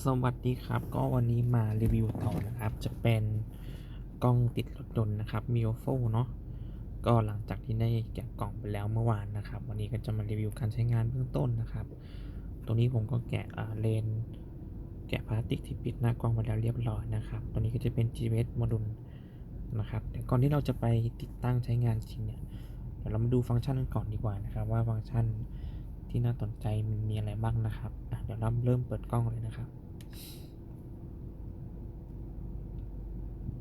สวัสดีครับ ก็วันนี้มารีวิวต่อนะครับ จะเป็นกล้องติดรถยนต์นะครับ m i o f o เนาะก็หลังจากที่ได้แกะกล่องไปแล้วเมื่อวานนะครับ วันนี้ก็จะมารีวิวการใช้งานเบื้องต้นนะครับตรงนี้ผมก็แกะเลนแกะพลาสติกที่ปิดหน้ากล้องไปแล้วเรียบร้อยนะครับ ตัวนี้ก็จะเป็น GPS โมดูลนะครับแต่ก่อนที่เราจะไปติดตั้งใช้งานจริงเนี่ยเดี๋ยวเรามาดูฟังก์ชันกันก่อนดีกว่านะครับ ว่าฟังก์ชันที่น่าสนใจมันมีอะไรบ้างนะครับเดี๋ยวเราเริ่มเปิดกล้องเลยนะครับ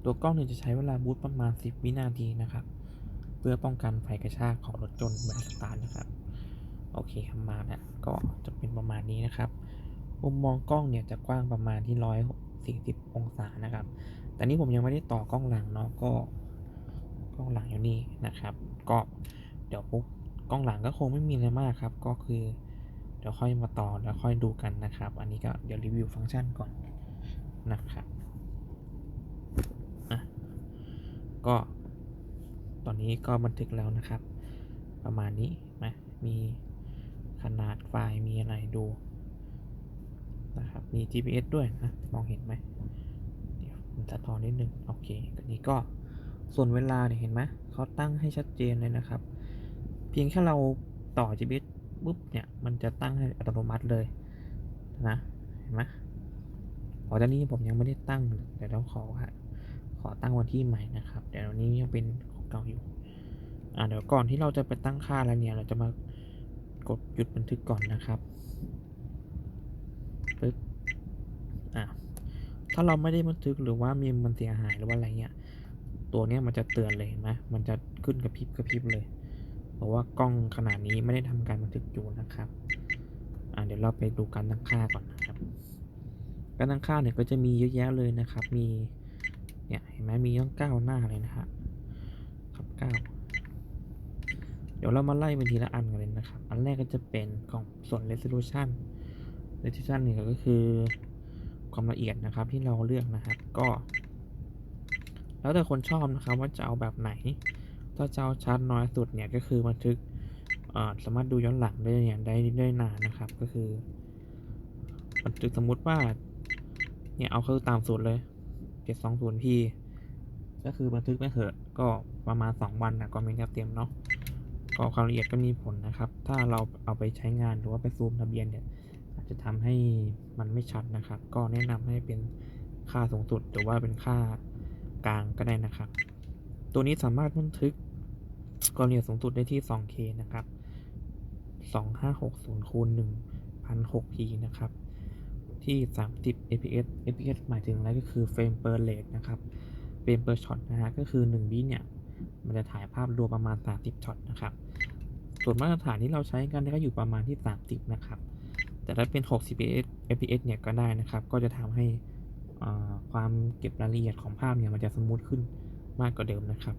ตัวกล้องเนี่ยจะใช้เวลาบูตประมาณ 10 วินาทีนะครับ เพื่อป้องกันไฟกระชากของรถยนต์เวลาสตาร์ทนะครับ โอเคครับมาแล้วก็จะเป็นประมาณนี้นะครับ มุมมองกล้องเนี่ยจะกว้างประมาณที่ 140 องศานะครับ แต่นี้ผมยังไม่ได้ต่อกล้องหลังเนาะก็กล้องหลังอยู่นี่นะครับ ก็เดี๋ยวปุ๊บกล้องหลังก็คงไม่มีอะไรมากครับ ก็คือ เดี๋ยวค่อยมาต่อแล้วค่อยดูกันนะครับ อันนี้ก็เดี๋ยวรีวิวฟังก์ชันก่อนนะครับอะก็ตอนนี้ก็บันทึกแล้วนะครับ ประมาณนี้นะมีขนาดไฟล์มีอะไรดูนะครับมี GPS ด้วยนะมองเห็นไหมเดี๋ยวผมจะทอนนิดนึงโอเคอันนี้ก็ส่วนเวลาเนี่ยเห็นไหมเขาตั้งให้ชัดเจนเลยนะครับ เพียงแค่เราต่อ GPS ปุ๊บเนี่ยมันจะตั้งให้อัตโนมัติเลยนะเห็นไหมพอตอนนี้ผมยังไม่ได้ตั้งเดี๋ยวต้องขอฮะขอตั้งวันที่ใหม่นะครับเดี๋ยวนี้ยังเป็นของเก่าอยู่อ่าเดี๋ยวก่อนที่เราจะไปตั้งค่าแล้วเนี่ยเราจะมากดหยุดบันทึกก่อนนะครับปึ๊บอ่าถ้าเราไม่ได้บันทึกหรือว่ามีมันเสียหายหรือว่าอะไรเงี้ยตัวเนี้ยมันจะเตือนเลยเห็นไหมมันจะขึ้นกระพริบกระพริบเลย เพราะว่ากล้องขนาดนี้ไม่ได้ทำการบันทึกอยู่นะครับอ่าเดี๋ยวเราไปดูการตั้งค่าก่อนนะครับ การตั้งค่าเนี่ยก็จะมีเยอะแยะเลยนะครับ มีเนี่ยเห็นไหมมีต้องเก้าหน้าเลยนะฮะครับเก้าเดี๋ยวเรามาไล่เป็นทีละอันกันเลยนะครับ อันแรกก็จะเป็นของส่วน resolution resolution เนี่ยก็คือความละเอียดนะครับที่เราเลือกนะครับ ก็ แล้วแต่คนชอบนะครับว่าจะเอาแบบไหน ถ้าจะเอาชัดน้อยสุดเนี่ยก็คือบันทึกสามารถดูย้อนหลังได้เนี่ยได้ได้นานนะครับก็คือบันทึกสมมุติว่าเนี่ยเอาคือตามสูตรเลย 720p ก็คือบันทึกไม่เถอะก็ประมาณ 2 วันนะก็ไม่เต็มเนาะก็ความละเอียดก็มีผลนะครับ ถ้าเราเอาไปใช้งานหรือว่าไปซูมทะเบียนเนี่ยอาจจะทำให้มันไม่ชัดนะครับ ก็แนะนำให้เป็นค่าสูงสุดหรือว่าเป็นค่ากลางก็ได้นะครับ ตัวนี้สามารถบันทึก ความละเอียดสูงสุดได้ที่ 2K นะครับ 2560คูณ 1006p นะครับ ที่ 30 fps fps หมายถึงอะไรก็คือ frame per rate นะครับ frame per shot นะฮะ ก็คือ1วิเนี่ย มันจะถ่ายภาพรวมประมาณ 30ช็อตนะครับ ส่วนมาตรฐานที่เราใช้กันก็อยู่ประมาณที่ 30 นะครับ แต่ถ้าเป็น 60 fps fps เนี่ยก็ได้นะครับ ก็จะทำให้ความเก็บรายละเอียดของภาพเนี่ยมันจะสมูทขึ้นมากกว่าเดิมนะครับ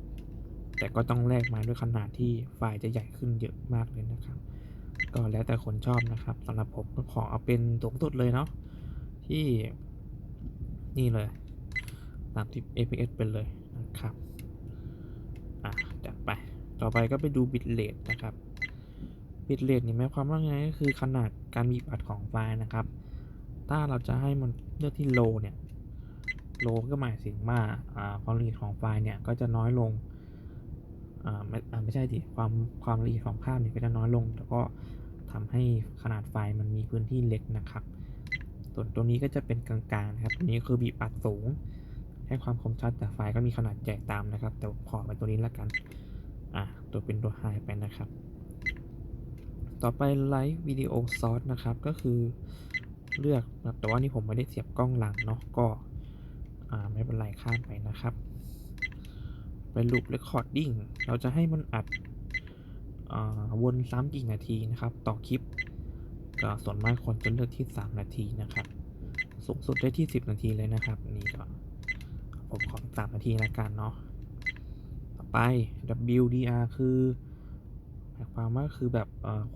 แต่ก็ต้องแลกมาด้วยขนาดที่ไฟล์จะใหญ่ขึ้นเยอะมากเลยนะครับ ก็แล้วแต่คนชอบนะครับสำหรับผมก็ขอเอาเป็นสูงสุดเลยเนาะที่นี่เลย30 fps ไปเลยนะครับอะจัดไปต่อไปก็ไปดูบิตเรทนะครับบิตเรทนี่หมายความว่าไงก็คือขนาดการบีบอัดของไฟล์นะครับ ถ้าเราจะให้มันเลือกที่ low เนี่ย low ก็หมายถึงว่าความละเอียดของไฟล์เนี่ยก็จะน้อยลง อ่าไม่ไม่ใช่ดิความความละเอียดของภาพเนี่ยก็จะน้อยลง แล้วก็ทำให้ขนาดไฟล์มันมีพื้นที่เล็กนะครับ ส่วนตัวนี้ก็จะเป็นกลางๆนะครับตัวนี้คือบีบอัดสูง ให้ความคมชัดแต่ไฟล์ก็มีขนาดใหญ่ตามนะครับ แต่ขอไปตัวนี้ละกันอะตัวเป็นตัวไฮไปนะครับ ต่อไปไลฟ์วิดีโอซอสนะครับก็คือเลือกแต่ว่านี่ผมไม่ได้เสียบกล้องหลังเนาะก็อ่าไม่เป็นไรข้ามไปนะครับ ไปลูปเรคคอร์ดดิ้งเราจะให้มันอัดอวนซ้ำกี่นาทีนะครับ ต่อคลิปก็ส่วนมากคนจะเลือกที่ 3 นาทีนะครับ สูงสุดได้ที่ 10 นาทีเลยนะครับ นี่ก็ผมขอ3นาทีละกันเนาะต่อไป WDR คือหมายความว่าคือแบบ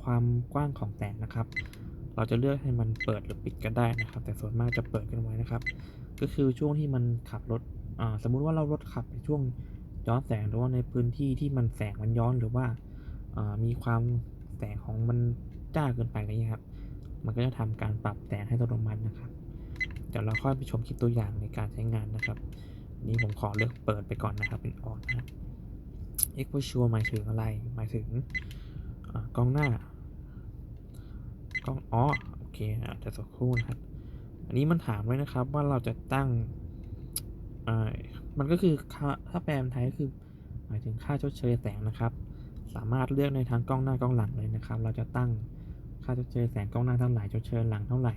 ความกว้างของแสงนะครับ เราจะเลือกให้มันเปิดหรือปิดก็ได้นะครับ แต่ส่วนมากจะเปิดกันไว้นะครับ ก็คือช่วงที่มันขับรถสมมุติว่าเรารถขับในช่วง ย้อนแสงหรือว่าในพื้นที่ที่มันแสงมันย้อนหรือว่ามีความแสงของมันจ้าเกินไปอะไรเงี้ยครับ มันก็จะทำการปรับแสงให้อัตโนมัตินะครับ เดี๋ยวเราค่อยไปชมคลิปตัวอย่างในการใช้งานนะครับนี้ผมขอเลือกเปิดไปก่อนนะครับเป็นออนนะครับ exposure หมายถึงอะไร หมายถึงกล้องหน้ากล้องอ๋อโอเคอะเดี๋ยวสักครู่นะครับ อันนี้มันถามไว้นะครับว่าเราจะตั้งอ่อ มันก็คือค่าถ้าแปลเป็นไทยก็คือหมายถึงค่าชดเชยแสงนะครับ สามารถเลือกในทั้งกล้องหน้ากล้องหลังเลยนะครับ เราจะตั้งค่าชดเชยแสงกล้องหน้าเท่าไหร่ชดเชยหลังเท่าไหร่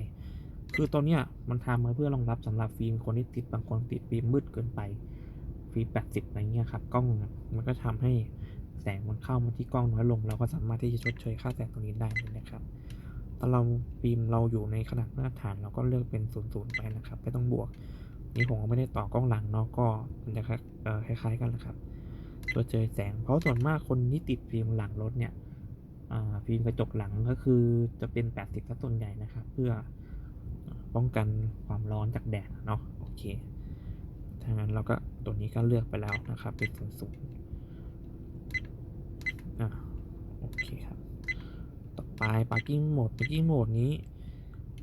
คือตัวเนี้ยมันทำมาเพื่อรองรับสำหรับฟิล์มคนที่ติดบางคนติดฟิล์มมืดเกินไปฟิล์ม80อะไรเงี้ยครับกล้องมันก็ทำให้แสงมันเข้ามาที่กล้องน้อยลง เราก็สามารถที่จะชดเชยค่าแสงตรงนี้ได้นะครับถ้าเราฟิล์มเราอยู่ในขนาดมาตรฐานเราก็เลือกเป็นศูนย์ศูนย์ไปนะครับไม่ต้องบวก นี่ผมก็ไม่ได้ต่อกล้องหลังเนาะก็มันจะคล้ายๆกันแหละครับ ตัวเจอแสง เพราะส่วนมากคนที่ติดฟิล์มหลังรถเนี่ยฟิล์มกระจกหลังก็คือจะเป็น 80ซะส่วนใหญ่นะครับ เพื่อป้องกันความร้อนจากแดดเนาะโอเคถ้างั้นเราก็ตัวนี้ก็เลือกไปแล้วนะครับ เป็นศูนย์ศูนย์อะโอเคครับ ต่อไป parking mode parking mode นี้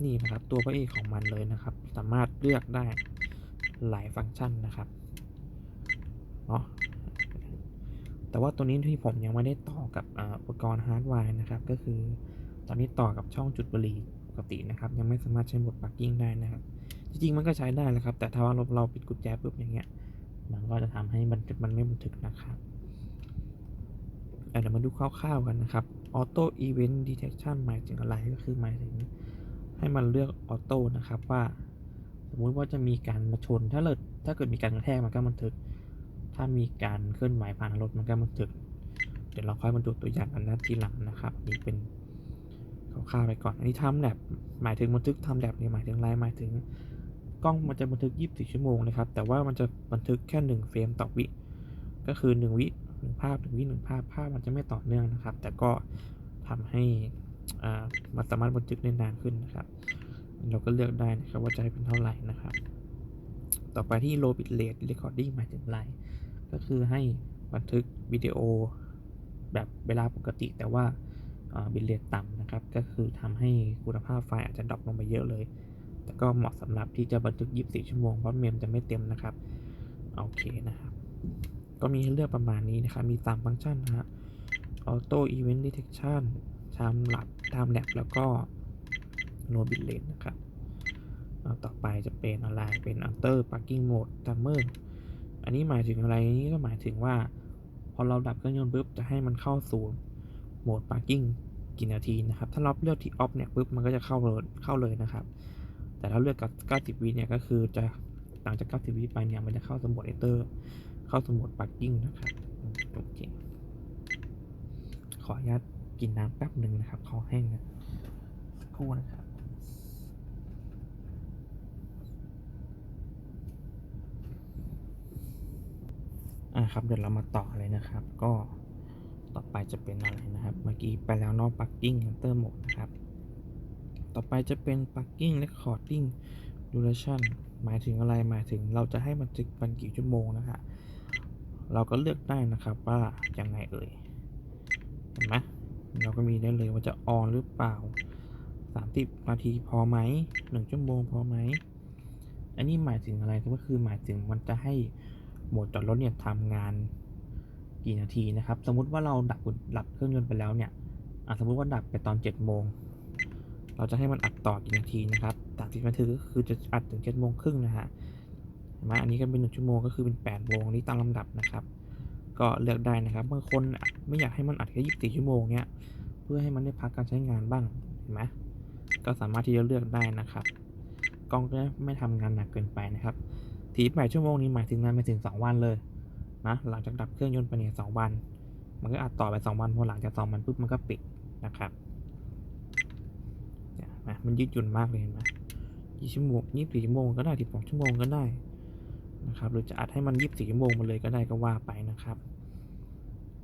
นี่นะครับ ตัวพระเอกของมันเลยนะครับ สามารถเลือกได้ หลายฟังก์ชันนะครับเนาะแต่ว่าตัวนี้ที่ผมยังไม่ได้ต่อกับอุปกรณ์ฮาร์ดแวร์นะครับ ก็คือตอนนี้ต่อกับช่องจุดบุหรี่ปกตินะครับ ยังไม่สามารถใช้โหมด parking ได้นะครับ จริงๆมันก็ใช้ได้แหละครับ แต่ถ้าว่าเราเราปิดกุญแจปุ๊บอย่างเงี้ย มันก็จะทำให้มันมันไม่บันทึกนะครับเดี๋ยวมาดูคร่าวๆกันนะครับ Auto Event Detection หมายถึงอะไรก็คือหมายถึงให้มันเลือกออโต้นะครับว่า สมมุติว่าจะมีการมาชนถ้าเกิดถ้าเกิดมีการกระแทกมันก็บันทึก ถ้ามีการเคลื่อนไหวผ่านรถมันก็บันทึก เดี๋ยวเราค่อยมาดูตัวอย่างกันนะทีหลังนะครับนี่เป็นคร่าวๆไปก่อนอันนี้ทำแลบหมายถึงบันทึกทำแลบนี่หมายถึงอะไรหมายถึงกล้องมันจะบันทึก 24 ชั่วโมงนะครับ แต่ว่ามันจะบันทึกแค่ 1 เฟรมต่อวิ ก็คือ 1 วิหนึ่งภาพหนึ่งวิหนึ่งภาพ ภาพมันจะไม่ต่อเนื่องนะครับ แต่ก็ทำให้อ่ามันสามารถบันทึกได้นานขึ้นนะครับ เราก็เลือกได้นะครับว่าจะให้เป็นเท่าไหร่นะครับ ต่อไปที่ low bit rate recording หมายถึงอะไร ก็คือให้บันทึกวิดีโอแบบเวลาปกติแต่ว่าบิตเรทต่ำนะครับ ก็คือทำให้คุณภาพไฟล์อาจจะดรอปลงไปเยอะเลย แต่ก็เหมาะสำหรับที่จะบันทึก 24 ชั่วโมง เพราะเมมจะไม่เต็มนะครับ โอเคนะครับ ก็มีให้เลือกประมาณนี้นะครับ มี3ฟังก์ชันนะฮะ Auto Event Detection Time Lapse Time Lapse แล้วก็ No Bit Rate นะครับต่อไปจะเป็นอะไรเป็น After Parking Mode Timer อันนี้หมายถึงอะไรนี่ก็หมายถึงว่า พอเราดับเครื่องยนต์ปุ๊บจะให้มันเข้าสู่โหมด Parking กี่นาทีนะครับ ถ้าเราเลือกที่ Off เนี่ยปุ๊บมันก็จะเข้าเลยเข้าเลยนะครับ แต่ถ้าเลือกกับ90วิเนี่ยก็คือจะหลังจาก90วิไปเนี่ยมันจะเข้าสมโหมดเอเตอร์เข้าสมโหมด Parking นะครับโอเคขออนุญาตกินน้ำแป๊บหนึ่งนะครับคอแห้งนะครู่นะครับ อ่าครับเดี๋ยวเรามาต่อเลยนะครับ ก็ต่อไปจะเป็นอะไรนะครับ เมื่อกี้ไปแล้วนอก Parking Enter Mode นะครับ ต่อไปจะเป็น Parking Recording Duration หมายถึงอะไรหมายถึงเราจะให้บันทึกมันกี่ชั่วโมงนะฮะเราก็เลือกได้นะครับว่ายังไงเอ่ยเห็นไหมเราก็มีได้เลยว่าจะออนหรือเปล่า 30 นาทีพอไหม1ชั่วโมงพอไหมอันนี้หมายถึงอะไรก็คือหมายถึงมันจะให้ โหมดจอดรถเนี่ยทำงานกี่นาทีนะครับ สมมุติว่าเราดับดับเครื่องยนต์ไปแล้วเนี่ยอะสมมุติว่าดับไปตอน7โมงเราจะให้มันอัดต่อกี่นาทีนะครับจากที่บันทึกก็คือจะอัดถึง7โมงครึ่งนะฮะเห็นไหมอันนี้ก็เป็น1ชั่วโมงก็คือเป็น8โมงนี่ตามลำดับนะครับ ก็เลือกได้นะครับบางคนไม่อยากให้มันอัดแค่24ชั่วโมงเนี่ยเพื่อให้มันได้พักการใช้งานบ้างเห็นไหมก็สามารถที่จะเลือกได้นะครับกล้องก็ไม่ทำงานหนักเกินไปนะครับ ที8ชั่วโมงนี้หมายถึงงานไปถึง 2 วันเลยนะหลังจากดับเครื่องยนต์ไปเนี่ยสองวัน มันก็อัดต่อไป 2 วันพอหลังจาก 2 วันปุ๊บมันก็ปิดนะครับเนี่ยนะมันยืดหยุ่นมากเลยเห็นไหมยี่ชั่วโมงยี่สี่ชั่วโมงก็ได้สิบสองชั่วโมงก็ได้นะครับ หรือจะอัดให้มันยี่สี่ชั่วโมงมาเลยก็ได้ก็ว่าไปนะครับ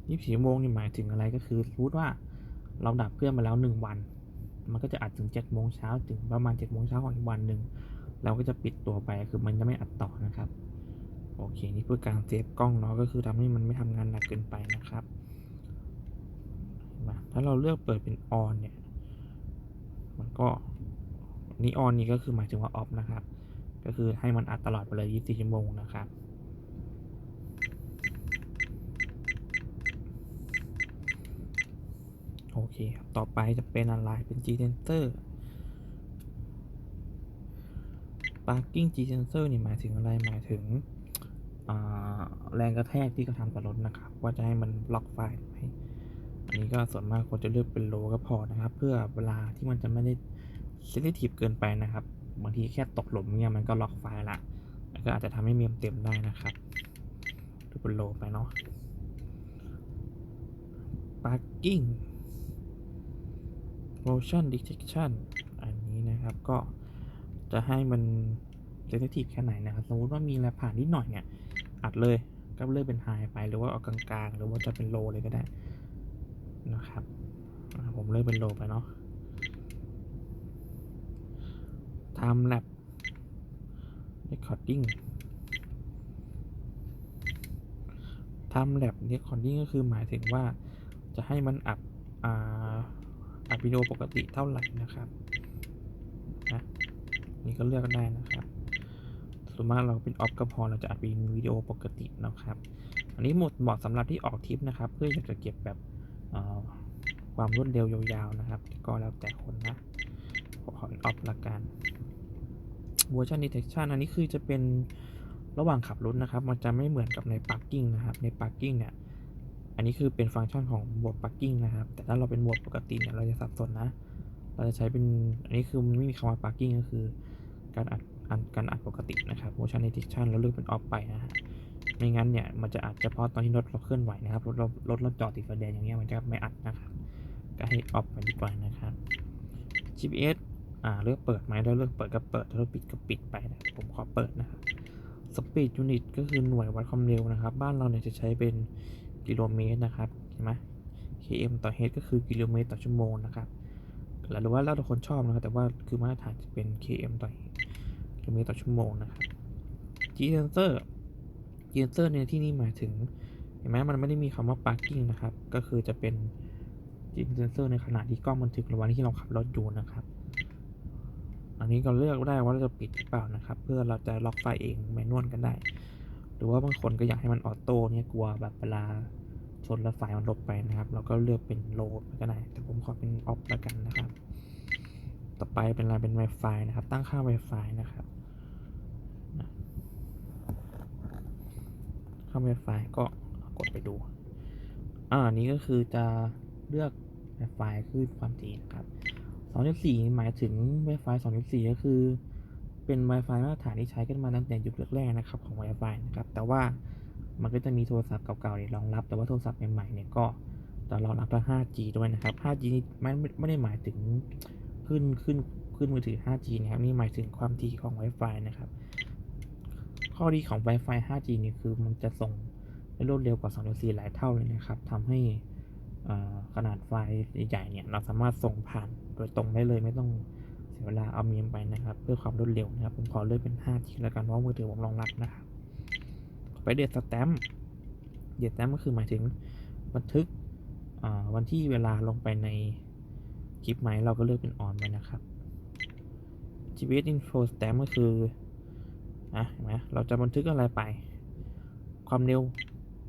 ยี่สี่ชั่วโมงนี่หมายถึงอะไรก็คือรู้ว่าเราดับเครื่องมาแล้วหนึ่งวัน มันก็จะอัดถึงเจ็ดโมงเช้าถึงประมาณเจ็ดโมงเช้าของอีกวันหนึ่ง เราก็จะปิดตัวไปคือมันจะไม่อัดต่อนะครับ โอเค นี่เพื่อการเซฟกล้องเนาะก็คือทำให้มันไม่ทำงานหนักเกินไปนะครับถ้าเราเลือกเปิดเป็นออนเนี่ย มันก็นี้ออนนี่ก็คือหมายถึงว่าออฟนะครับ ก็คือให้มันอัดตลอดไปเลย 24 ชั่วโมงนะครับโอเคครับ ต่อไปจะเป็นอะไรเป็น G sensor parking G sensor นี่หมายถึงอะไรหมายถึงแรงกระแทกที่กระทำต่อรถนะครับ ว่าจะให้มันล็อกไฟล์ไหมอันนี้ก็ส่วนมากควรจะเลือกเป็นโลก็พอนะครับ เพื่อเวลาที่มันจะไม่ได้เซนซิทีฟเกินไปนะครับบางทีแค่ตกหลุมเนี่ยมันก็ล็อกไฟล์ละแล้วก็อาจจะทำให้เมมเต็มได้นะครับดูเป็นโลไปเนาะ parking motion detection อันนี้นะครับก็ จะให้มันเซนซิทีฟแค่ไหนนะครับ สมมติว่ามีอะไรผ่านนิดหน่อยเนี่ย อัดเลยก็เลือกเป็นไฮไป หรือว่าเอากลางๆ หรือว่าจะเป็นโลเลยก็ได้นะครับผมเลือกเป็นโลไปเนาะ time lapse recording time lapse recording ก็คือหมายถึงว่าจะให้มันอัดอ่าอัดวิดีโอปกติเท่าไหร่นะครับ นี่ก็เลือกได้นะครับส่วนมากเราเป็นออฟก็พอเราจะอัดเป็นวิดีโอปกตินะครับ อันนี้หมดเหมาะสำหรับที่ออกทริปนะครับ เพื่ออยากจะเก็บแบบความรวดเร็วยาวๆนะครับ ก็แล้วแต่คนนะขอเป็นออฟละกัน version detection อันนี้คือจะเป็นระหว่างขับรถนะครับ มันจะไม่เหมือนกับใน parking นะครับ ใน parking เนี่ย อันนี้คือเป็นฟังก์ชันของโหมด parking นะครับ แต่ถ้าเราเป็นโหมดปกติเนี่ย เราจะสับสนนะ เราจะใช้เป็น อันนี้คือมันไม่มีคำว่า parking ก็คือ การอัดอัดการอัดปกตินะครับ motion detection เราเลือกเป็น off ไปนะฮะไม่งั้นเนี่ยมันจะอัดเฉพาะตอนที่รถเราเคลื่อนไหวนะครับรถเรารถเราจอดติดไฟแดงอย่างเงี้ยมันจะไม่อัดนะครับก็ให้ off ไปดีกว่านะครับ GPS อ่าเลือกเปิดไหมแล้วเลือกเปิดก็เปิดถ้าเลือกปิดก็ปิดไปนะผมขอเปิดนะครับ Speed Unit ก็คือหน่วยวัดความเร็วนะครับ บ้านเราเนี่ยจะใช้เป็นกิโลเมตรนะครับเห็นไหม km ต่อ h ก็คือกิโลเมตรต่อชั่วโมงนะครับหรือว่าแล้วแต่คนชอบนะครับแต่ว่าคือมาตรฐานจะเป็น km ต่อ h กิโลเมตรต่อชั่วโมงนะครับ G sensor G sensor ในที่นี้หมายถึงเห็นไหมมันไม่ได้มีคำว่า parking นะครับ ก็คือจะเป็น G sensor ในขณะที่กล้องบันทึกระหว่างที่เราขับรถอยู่นะครับ อันนี้ก็เลือกได้ว่าเราจะปิดหรือเปล่านะครับ เพื่อเราจะล็อกไฟเองแมนนวลกันได้ หรือว่าบางคนก็อยากให้มันออโต้เนี่ยกลัวแบบเวลาชนแล้วไฟมันลบไปนะครับ เราก็เลือกเป็นโลดก็ได้ แต่ผมขอเป็นออฟแล้วกันนะครับ ต่อไปเป็นอะไรเป็น Wi-Fi นะครับ ตั้งค่า Wi-Fi นะครับค่า Wi-Fi ก็กดไปดู อ่านี้ก็คือจะเลือก Wi-Fi คลื่นความถี่นะครับ 2.4 หมายถึง Wi-Fi 2.4 ก็คือ เป็น Wi-Fi มาตรฐานที่ใช้กันมาตั้งแต่ยุคแรกๆนะครับของ Wi-Fi นะครับ แต่ว่ามันก็จะมีโทรศัพท์เก่าๆเนี่ยรองรับ แต่ว่าโทรศัพท์ใหม่ๆเนี่ยก็จะรองรับทั้ง 5G ด้วยนะครับ 5G นี่ไม่ไม่ไม่ได้หมายถึง ขึ้นขึ้นขึ้นมือถือ 5G นะครับนี่หมายถึงความถี่ของ Wi-Fi นะครับ ข้อดีของ Wi-Fi 5G นี่คือมันจะส่งได้รวดเร็วกว่า 2.4 หลายเท่าเลยนะครับทำให้อ่าขนาดไฟล์ใหญ่ๆเนี่ยเราสามารถส่งผ่านโดยตรงได้เลยไม่ต้องเสียเวลาเอาเมมไปนะครับ เพื่อความรวดเร็วนะครับ ผมขอเลือกเป็น 5G แล้วกันเพราะมือถือผมรองรับนะครับไปเดทสแตมป์เดทสแตมป์ก็คือหมายถึงบันทึกอ่าวันที่เวลาลงไปใน คลิปไหมเราก็เลือกเป็นออนไปนะครับ GPS info stamp ก็คืออะเห็นไหมเราจะบันทึกอะไรไป ความเร็ว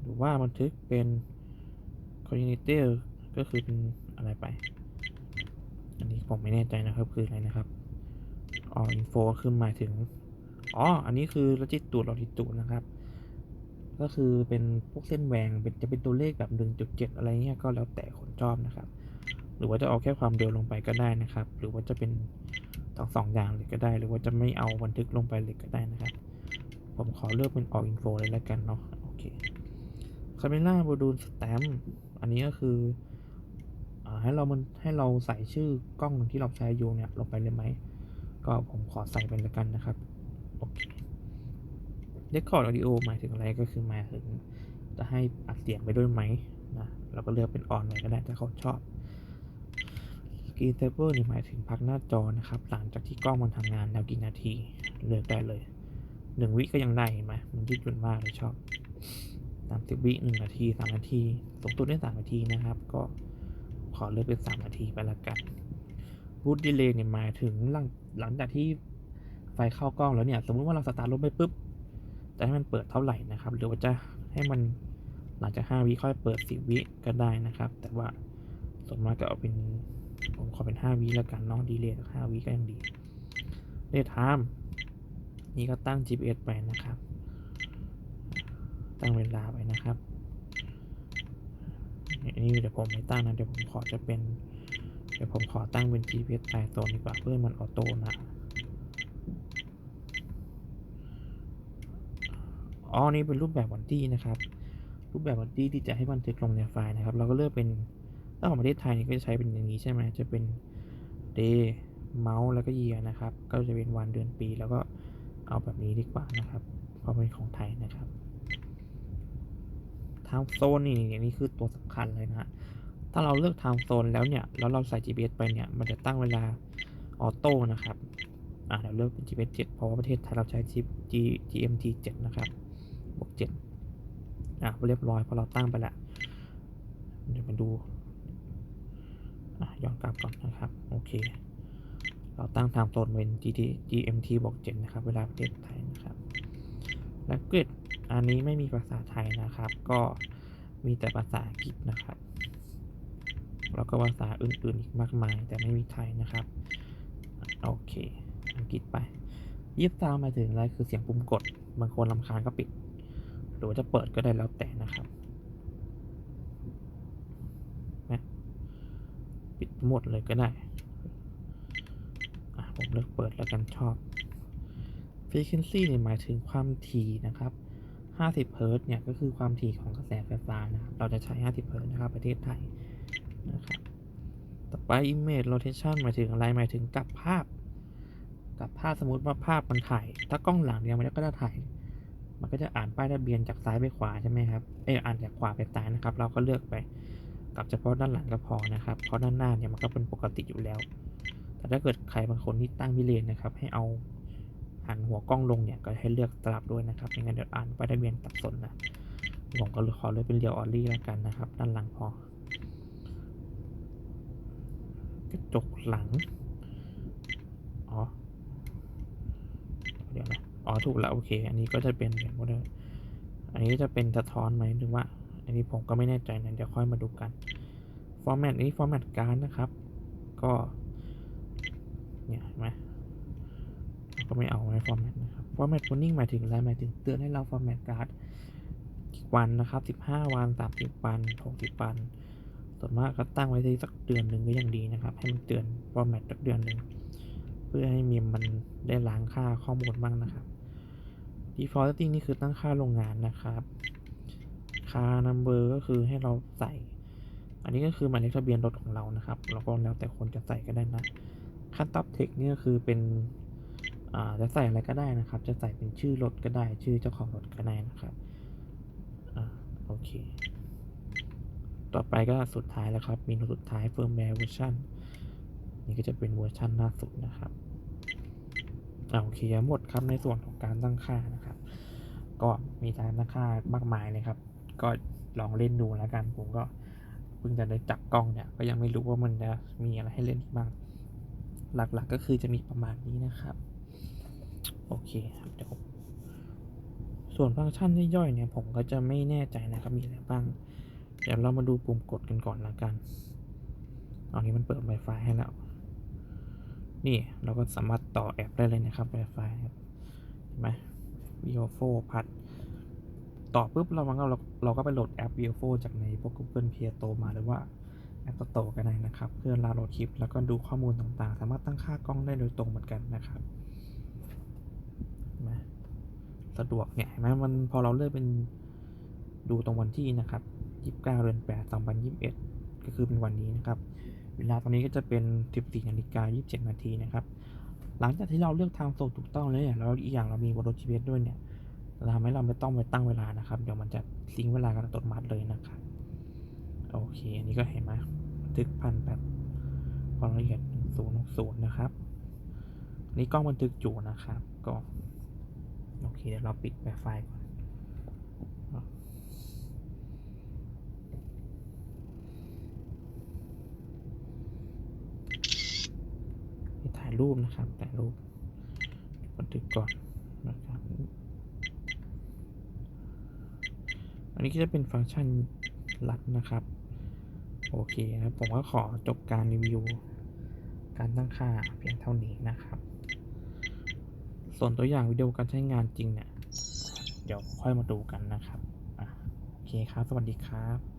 หรือว่าบันทึกเป็น coordinator ก็คือเป็นอะไรไป อันนี้ผมไม่แน่ใจนะครับคืออะไรนะครับอ๋อ info คือหมายถึงอ๋ออันนี้คือ latitude longitude นะครับ ก็คือเป็นพวกเส้นแหวงเป็นจะเป็นตัวเลขแบบ 1.7 อะไรเงี้ยก็แล้วแต่คนชอบนะครับ หรือว่าจะเอาแค่ความเร็วลงไปก็ได้นะครับ หรือว่าจะเป็นทั้งสองอย่างเลยก็ได้ หรือว่าจะไม่เอาบันทึกลงไปเลยก็ได้นะครับ ผมขอเลือกเป็น all info เลยแล้วกันเนาะโอเค camera module stamp อันนี้ก็คืออให้เรามันให้เราใส่ชื่อกล้องที่เราใช้อยู่เนี่ยลงไปเลยไหม ก็ผมขอใส่ไปแล้วกันนะครับโอเค Record Audio หมายถึงอะไรก็คือหมายถึงจะให้อัดเสียงไปด้วยไหมนะเราก็เลือกเป็นออนไว้ก็ได้ถ้าเขาชอบ Screen Saver นี่หมายถึงพักหน้าจอนะครับ หลังจากที่กล้องมันทำงานแล้วกี่นาที เลือกได้เลยหนึ่งวิก็ยังได้เห็นไหมมันยืดหยุ่นมากเลยชอบสามสิบวิหนึ่งนาทีสามนาทีสูงสุดได้สามนาทีนะครับ ก็ขอเลือกเป็นสามนาทีไปละกัน boot delay เนี่ยหมายถึงหลังหลังจากที่ไฟเข้ากล้องแล้วเนี่ย สมมุติว่าเราสตาร์ทรถไปปุ๊บจะให้มันเปิดเท่าไหร่นะครับ หรือว่าจะให้มันหลังจาก5วิค่อยเปิด 10 วิก็ได้นะครับ แต่ว่าส่วนมากก็เอาเป็น ผมขอเป็น 5วิแล้วกันเนาะดีเลย์5วิก็ยังดีเรทไทม์นี่ก็ตั้ง GPS ไปนะครับ ตั้งเวลาไปนะครับอันนี้เดี๋ยวผมไม่ตั้งนะเดี๋ยวผมขอจะเป็น เดี๋ยวผมขอตั้งเป็น GPS ตายโซนดีกว่าเพื่อมันออโต้นะอ๋อนี่เป็นรูปแบบวันที่นะครับ รูปแบบวันที่ที่จะให้บันทึกลงในไฟล์นะครับ เราก็เลือกเป็น ถ้าของประเทศไทยนี่ก็จะใช้เป็นอย่างนี้ใช่ไหมจะเป็น day month แล้วก็ year นะครับ ก็จะเป็นวันเดือนปี แล้วก็เอาแบบนี้ดีกว่านะครับเพราะเป็นของไทยนะครับ time zone นี่นี่นี่คือตัวสำคัญเลยนะฮะถ้าเราเลือก time zone แล้วเนี่ย แล้วเราใส่ GPS ไปเนี่ย มันจะตั้งเวลาออโต้นะครับ อ่าเดี๋ยวเลือกเป็น GPS 7เพราะว่าประเทศไทยเราใช้ G GMT 7นะครับ บวก7อะเรียบร้อยพอเราตั้งไปแล้วเดี๋ยวมาดู ย้อนกลับก่อนนะครับ โอเค เราตั้งไทม์โซนเป็น GT GMT บวก7นะครับ เวลาประเทศไทยนะครับ และกริดอันนี้ไม่มีภาษาไทยนะครับ ก็มีแต่ภาษาอังกฤษนะครับ แล้วก็ภาษาอื่นๆอีกมากมาย แต่ไม่มีไทยนะครับ โอเค อังกฤษไปยิบตามหมายถึงอะไรคือเสียงปุ่มกด บางคนลำคาญก็ปิด หรือว่าจะเปิดก็ได้แล้วแต่นะครับนะ ปิดหมดเลยก็ได้ผมเลือกเปิดแล้วกันชอบ frequency เนี่ยหมายถึงความถี่นะครับ 50เฮิรต์เนี่ยก็คือความถี่ของกระแสไฟฟ้านะครับ เราจะใช้ 50เฮิรต์นะครับ ประเทศไทยนะครับ ต่อไป image rotation หมายถึงอะไร หมายถึงกลับภาพ กลับภาพสมมติว่าภาพมันถ่าย ถ้ากล้องหลังเนี่ยมันก็จะถ่าย มันก็จะอ่านป้ายทะเบียนจากซ้ายไปขวาใช่ไหมครับ เอออ่านจากขวาไปซ้ายนะครับ เราก็เลือกไป กลับเฉพาะด้านหลังก็พอนะครับ เพราะด้านหน้าเนี่ยมันก็เป็นปกติอยู่แล้ว แต่ถ้าเกิดใครบางคนที่ตั้งวิเลนนะครับ ให้เอาหันหัวกล้องลงเนี่ยก็ให้เลือกสลับด้วยนะครับไม่งั้นเดี๋ยวอ่านป้ายทะเบียนสับสนนะผมก็ขอเลือกเป็นเรียวออลลี่แล้วกันนะครับ ด้านหลังพอกระจกหลังอ๋อเดี๋ยวนะอ๋อถูกแล้วโอเค อันนี้ก็จะเป็นแบบว่าอันนี้จะเป็นสะท้อนไหมหรือว่า อันนี้ผมก็ไม่แน่ใจนะเดี๋ยวค่อยมาดูกันฟอร์แมตนี้ฟอร์แมตการ์ดนะครับ ก็เนี่ยเห็นไหมก็ไม่เอาไว้ฟอร์แมตนะครับฟอร์แมต warning หมายถึงอะไรหมายถึงเตือนให้เราฟอร์แมตการ์ดกี่วันนะครับ 15 วัน 30 วัน 60 วัน ส่วนมากก็ตั้งไว้ที่สักเดือนหนึ่งก็ยังดีนะครับ ให้มันเตือนฟอร์แมตสักเดือนหนึ่งเพื่อให้มีมันได้ล้างค่าข้อมูลบ้างนะครับ default setting นี่คือตั้งค่าโรงงานนะครับ ค่า number ก็คือให้เราใส่ อันนี้ก็คือหมายเลขทะเบียนรถของเรานะครับแล้วก็แล้วแต่คนจะใส่ก็ได้นะขั้นตับเทคนี่ก็คือเป็นจะใส่อะไรก็ได้นะครับ จะใส่เป็นชื่อรถก็ได้ ชื่อเจ้าของรถก็ได้นะครับอโอเค ต่อไปก็สุดท้ายแล้วครับมนูสุดท้าย firmware version นี่ก็จะเป็นเวอร์ชันล่าสุดนะครับอ่าโอเคหมดครับในส่วนของการตั้งค่านะครับ ก็มีการตั้งค่ามากมายเลยครับ ก็ลองเล่นดูแล้วกันผมก็เพิ่งจะได้จับกล้องเนี่ย ก็ยังไม่รู้ว่ามันจะมีอะไรให้เล่นบ้าง หลักๆก็คือจะมีประมาณนี้นะครับ โอเคครับเดี๋ยวส่วนฟังก์ชันย่อยๆเนี่ยผมก็จะไม่แน่ใจนะครับมีอะไรบ้าง เดี๋ยวเรามาดูปุ่มกดกันก่อนละกันตอนนี้มันเปิด Wi-Fi ให้แล้ว นี่เราก็สามารถต่อแอปได้เลยนะครับ Wi-Fi ครับเห็นไหม Vio 4พัด ต่อปุ๊บเรามันก็เราเราก็ไปโหลดแอป Vio 4จากในพวก Google Play Store มาหรือว่าแอป Store ก็ได้นะครับ เพื่อลาโหลดคลิป แล้วก็ดูข้อมูลต่างๆ สามารถตั้งค่ากล้องได้โดยตรงเหมือนกันนะครับสะดวกเนี่ยเห็นไหมมันพอเราเลือกเป็นดูตรงวันที่นะครับ 29 เดือน 8 2021 ก็คือเป็นวันนี้นะครับ เวลาตอนนี้ก็จะเป็น 14นาฬิกา27 นาทีนะครับ หลังจากที่เราเลือกทางโซนถูกต้องแล้วเนี่ยแล้วอีกอย่างเรามีบนรถ GPS ด้วยเนี่ย ทำให้เราไม่ต้องไปตั้งเวลานะครับ เดี๋ยวมันจะซิงเวลากันอัตโนมัติเลยนะครับ โอเค อันนี้ก็เห็นไหมบันทึกพันแบบความละเอียด060นย์นะครับนี่กล้องบันทึกอยู่นะครับ ก็ โอเค เดี๋ยวเราปิดแบบไฟล์ก่อนโรูปนะครับแต่รูปบันทึกก่อนนะครับ อั นนี้ก็จะเป็นฟังก์ชันลักนะครับ โอเคนะผมก็ขอจบการรีวิว การตั้งค่าเพียงเท่านี้นะครับ ส่วนตัวอย่างวิดีโอการใช้งานจริงเนี่ยเดี๋ยวค่อยมาดูกันนะครับโอเคครับ สวัสดีครับ